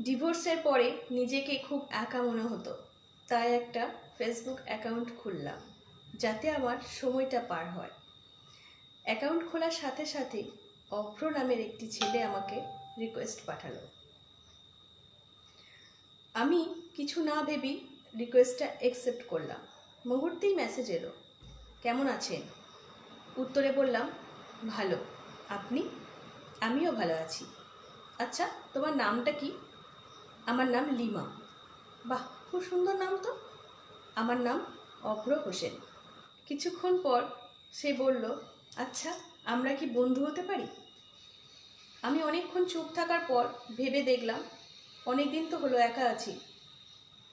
ডিভোর্সের পরে নিজেকে খুব একা মনে হতো। তাই একটা ফেসবুক অ্যাকাউন্ট খুললাম, যাতে আমার সময়টা পার হয়। অ্যাকাউন্ট খোলার সাথে সাথেই অভ্র নামের একটি ছেলে আমাকে রিকোয়েস্ট পাঠালো। আমি কিছু না ভেবেই রিকোয়েস্টটা অ্যাকসেপ্ট করলাম। মুহূর্তেই মেসেজ এলো, কেমন আছেন? উত্তরে বললাম, ভালো। আপনি? আমিও ভালো আছি। আচ্ছা তোমার নামটা কি? আমার নাম লিমা। বাহ, খুব সুন্দর নাম তো। আমার নাম অভ্র হোসেন। কিছুক্ষণ পর সে বলল আচ্ছা আমরা কি বন্ধু হতে পারি? আমি অনেকক্ষণ চুপ থাকার পর ভেবে দেখলাম অনেক দিন তো হলো একা আছি।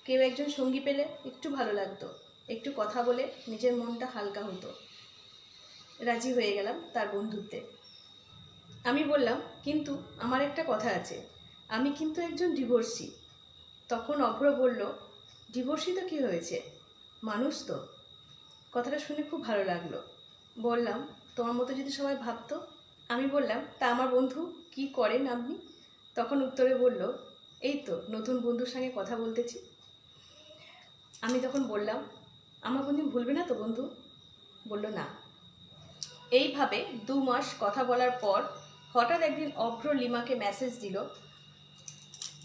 কেউ একজন সঙ্গী পেলে একটু ভালো লাগতো। একটু কথা বলে নিজের মনটা হালকা হতো। রাজি হয়ে গেলাম তার বন্ধুত্বে। আমি বললাম, কিন্তু আমার একটা কথা আছে। আমি কিন্তু একজন ডিভোর্সি তখন অভ্র বলল ডিভোর্সি তো কী হয়েছে? মানুষ তো? কথাটা শুনে খুব ভালো লাগল। বললাম, তোমার মতো যদি সবাই ভাবতো? আমি বললাম, তা আমার বন্ধু কি করেন আপনি তখন উত্তরে বলল, এই তো, নতুন বন্ধুর সঙ্গে কথা বলতেছি। আমি তখন বললাম, আমার বন্ধু ভুলবে না তো বন্ধু? বলল, না। এইভাবে দু মাস কথা বলার পর হঠাৎ একদিন অভ্র লিমাকে মেসেজ দিল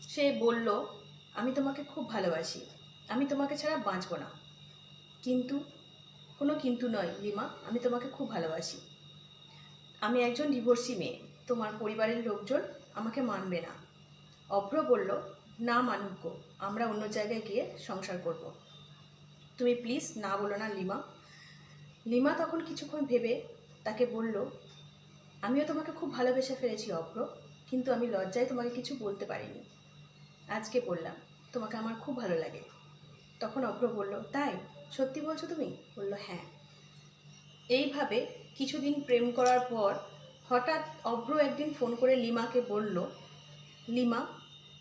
সে বলল, আমি তোমাকে খুব ভালোবাসি। আমি তোমাকে ছাড়া বাঁচব না। কিন্তু, কোনো কিন্তু নয় লিমা আমি তোমাকে খুব ভালোবাসি। আমি একজন ডিভোর্সি মেয়ে। তোমার পরিবারের লোকজন আমাকে মানবে না। অভ্র বলল, না মানুক আমরা অন্য জায়গায় গিয়ে সংসার করব। তুমি প্লিজ না বলো না লিমা লিমা তখন কিছুক্ষণ ভেবে তাকে বলল, আমিও তোমাকে খুব ভালোবেসে ফেলেছি অভ্র, কিন্তু আমি লজ্জায় তোমাকে কিছু বলতে পারিনি। আজকে বললাম তোমাকে আমার খুব ভালো লাগে। তখন অভ্র বলল, তাই? সত্যি বলছো তুমি? বলল হ্যাঁ। এইভাবে কিছুদিন প্রেম করার পর হঠাৎ অভ্র একদিন ফোন করে লিমাকে বলল, লিমা,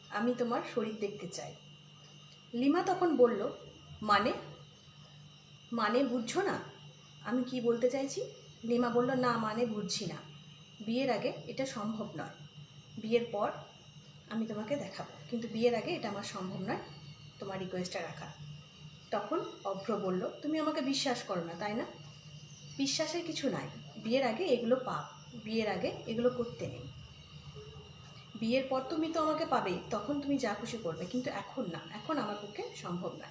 আমি তোমার শরীর দেখতে চাই। লিমা তখন বলল মানে? মানে বুঝছ না? আমি কি বলতে চাইছি? লিমা বলল, না মানে বুঝছি না। বিয়ের আগে এটা সম্ভব নয়। বিয়ের পর আমি তোমাকে দেখাবো। কিন্তু বিয়ের আগে এটা আমার সম্ভব নয় তোমার রিকোয়েস্টটা রাখা। তখন অভ্র বলল, তুমি আমাকে বিশ্বাস করো না, তাই না? বিশ্বাসের কিছু নাই। বিয়ের আগে এগুলো পাপ বিয়ের আগে এগুলো করতে নেই। বিয়ের পর তুমি তো আমাকে পাবে তখন তুমি যা খুশি করবে, কিন্তু এখন না। এখন আমার পক্ষে সম্ভব না।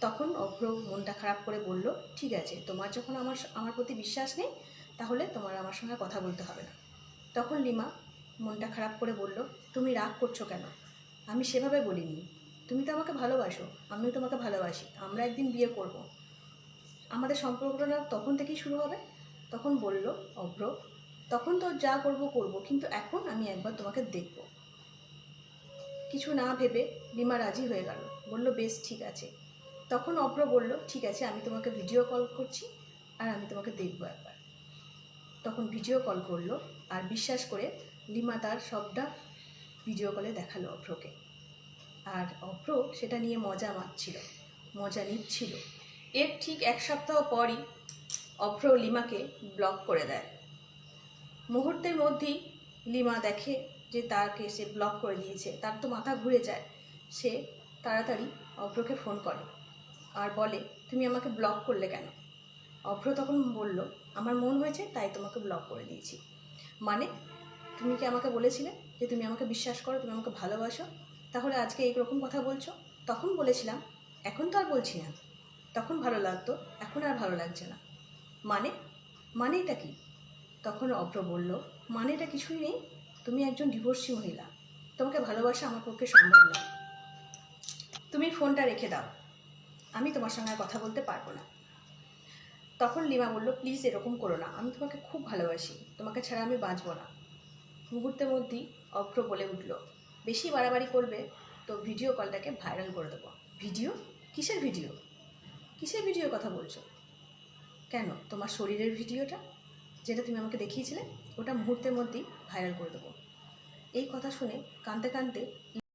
তখন অভ্র মনটা খারাপ করে বলল, ঠিক আছে, তোমার যখন আমার আমার প্রতি বিশ্বাস নেই, তাহলে তোমার আমার সঙ্গে কথা বলতে হবে না। তখন লিমা মনটা খারাপ করে বলল, তুমি রাগ করছ কেন? আমি সেভাবে বলিনি। তুমি তো আমাকে ভালোবাসো, আমিও তোমাকে ভালোবাসি, আমরা একদিন বিয়ে করব। আমাদের সম্পর্কটা তখন থেকেই শুরু হবে? তখন বলল, অভ্র, তখন তো যা করব করব, কিন্তু এখন আমি একবার তোমাকে দেখব। কিছু না ভেবে লিমা রাজি হয়ে গেল, বলল, বেশ, ঠিক আছে। তখন অভ্র বলল, ঠিক আছে, আমি তোমাকে ভিডিও কল করছি আর আমি তোমাকে দেখব একবার। তখন ভিডিও কল করল আর বিশ্বাস করে লিমা তার সবটা ভিডিও কলে দেখাল অভ্রকে আর অভ্র সেটা নিয়ে মজা মারছিল, মজা নিচ্ছিল। এর ঠিক এক সপ্তাহ পরই অভ্র লিমাকে ব্লক করে দেয়। মুহূর্তের মধ্যেই লিমা দেখে যে তাকে সে ব্লক করে দিয়েছে, তার তো মাথা ঘুরে যায়। সে তাড়াতাড়ি অভ্রকে ফোন করে আর বলে, তুমি আমাকে ব্লক করলে কেন? অভ্র তখন বলল, আমার মন হয়েছে তাই তোমাকে ব্লক করে দিয়েছি। মানে তুমি কি আমাকে বলেছিলে যে তুমি আমাকে বিশ্বাস করো, তুমি আমাকে ভালোবাসো? তাহলে আজকে এইরকম কথা বলছো? তখন বলেছিলাম, এখন তো আর বলছি না। তখন ভালো লাগতো, এখন আর ভালো লাগছে না। মানে? মানেটা কি? তখন অপ্র বলল, মানেটা কিছুই নেই। তুমি একজন ডিভোর্সি মহিলা। তোমাকে ভালোবাসা আমার পক্ষে সম্ভব নয়। তুমি ফোনটা রেখে দাও। আমি তোমার সঙ্গে কথা বলতে পারব না। তখন লিমা বলল, প্লিজ এরকম করো না। আমি তোমাকে খুব ভালোবাসি। তোমাকে ছাড়া আমি বাঁচবো না। মুহূর্তের মধ্যেই অভ্র বলে উঠল, বেশি বাড়াবাড়ি করবে তো ভিডিও কলটাকে ভাইরাল করে দেবো। ভিডিও? কিসের ভিডিও কিসের ভিডিও কথা বলছো? কেন? তোমার শরীরের ভিডিওটা, যেটা তুমি আমাকে দেখিয়েছিলে, ওটা মুহূর্তের মধ্যেই ভাইরাল করে দেবো। এই কথা শুনে কাঁদতে কাঁদতে